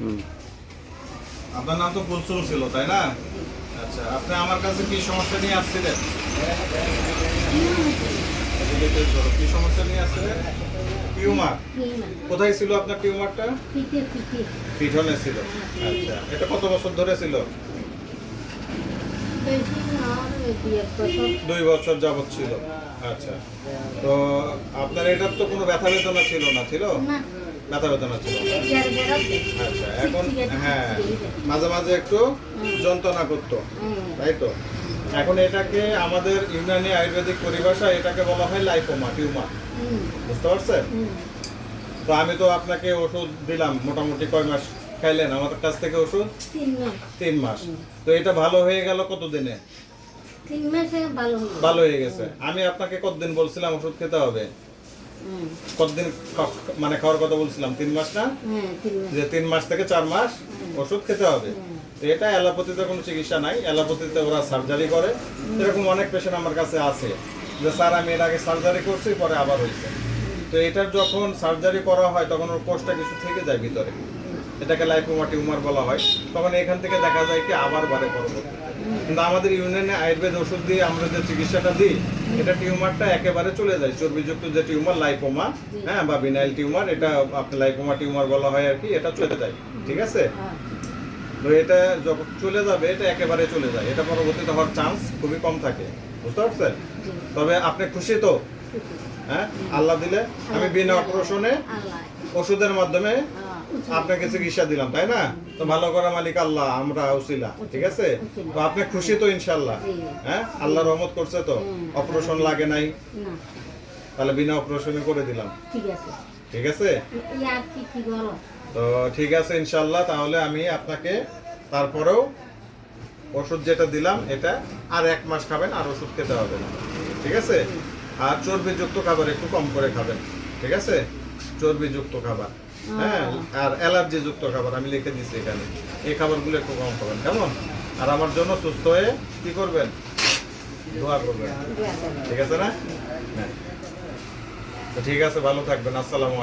হুম। আপনার নাম তো কুলসুম ছিল তাই না? আচ্ছা আপনি আমার কাছে কি সমস্যা নিয়ে আসছিলেন? কি সমস্যা নিয়ে আসছিলেন? টিউমার। কোথায় ছিল আপনার টিউমারটা? পিঠে পিঠে। পিঠনে ছিল। আচ্ছা এটা কত বছর ধরে ছিল? দুই বছর যাবত ছিল। আচ্ছা। তো আপনার এটার তো কোনো ব্যথা বেদনা ছিল না ছিল? ব্যথা বেদনা ছিল। আচ্ছা এখন হ্যাঁ মাঝে মাঝে একটু যন্ত্রণা করতো তাই তো? এখন এটাকে আমাদের ইউনানি আয়ুর্বেদিক পরিভাষা এটাকে বলা হয় লাইপোমা টিউমার। বুঝতে পারছেন? তো আমি তো আপনাকে ওষুধ দিলাম মোটামুটি কয় মাস খাইলেন? আমাদের কাছ থেকে ওষুধ? তিন মাস। তো এটা ভালো হয়ে গেল কত দিনে ভালো হয়ে গেছে। আমি আপনাকে কতদিন বলছিলাম ওষুধ খেতে হবে? কতদিন মানে খাওয়ার কথা বলছিলাম তিন মাস না? হ্যাঁ যে তিন মাস থেকে চার মাস ওষুধ খেতে হবে। তো এটা অ্যালোপ্যাথিতে কোনো চিকিৎসা নাই। অ্যালোপ্যাথিতে ওরা সার্জারি করে। এরকম অনেক পেশেন্ট আমার কাছে আছে। যে স্যার আমি এর আগে সার্জারি করছি পরে আবার হয়েছে। তো এটার যখন সার্জারি করা হয় তখন ওর কোষটা কিছু থেকে যায় ভিতরে। এটাকে লাইপোমা টিউমার বলা হয়। তখন এখান থেকে দেখা যায় কি আবার বাড়ে পরবর্তীতে কিন্তু আমাদের ইউনিয়নে আয়ুর্বেদ ওষুধ দিয়ে আমরা যে চিকিৎসাটা দিই এটা টিউমারটা একেবারে চলে যায়। চর্বিযুক্ত যে টিউমার লাইপোমা হ্যাঁ বা বিনাইল টিউমার এটা আপনার লাইপোমা টিউমার বলা হয় আর কি এটা চলে যায়। ঠিক আছে? তো এটা যখন চলে যাবে এটা একেবারে চলে যায়। এটা পরবর্তীতে হওয়ার চান্স খুবই কম থাকে। বুঝতে পারছেন? তবে আপনি খুশি তো? হ্যাঁ? আল্লাহ দিলে? আমি বিনা অপারেশনে ওষুধের মাধ্যমে আপনাকে চিকিৎসা দিলাম তাই না? তো ভালো করা মালিক আল্লাহ আমরা উসিলা ঠিক আছে? তো আপনি খুশি তো ইনশাল্লাহ হ্যাঁ? আল্লাহ রহমত করছে তো অপারেশন লাগে নাই। তাহলে বিনা অপারেশনে করে দিলাম। ঠিক আছে। ঠিক আছে? এই কি কি বলো? তো ঠিক আছে ইনশাল্লাহ তাহলে আমি আপনাকে তারপরেও ওষুধ যেটা দিলাম এটা আর এক মাস খাবেন আর ওষুধ খেতে হবে না। ঠিক আছে? আর চর্বিযুক্ত খাবার একটু কম করে খাবেন। ঠিক আছে? চর্বিযুক্ত খাবার। হ্যাঁ আর অ্যালার্জি যুক্ত খাবার আমি লিখে দিচ্ছি এখানে। এই খাবারগুলো একটু কম খাবেন কেমন? আর আমার জন্য সুস্থ হয়ে কি করবেন? দোয়া করবেন। ঠিক আছে না? হ্যাঁ। তো ঠিক আছে ভালো থাকবেন। আসসালামু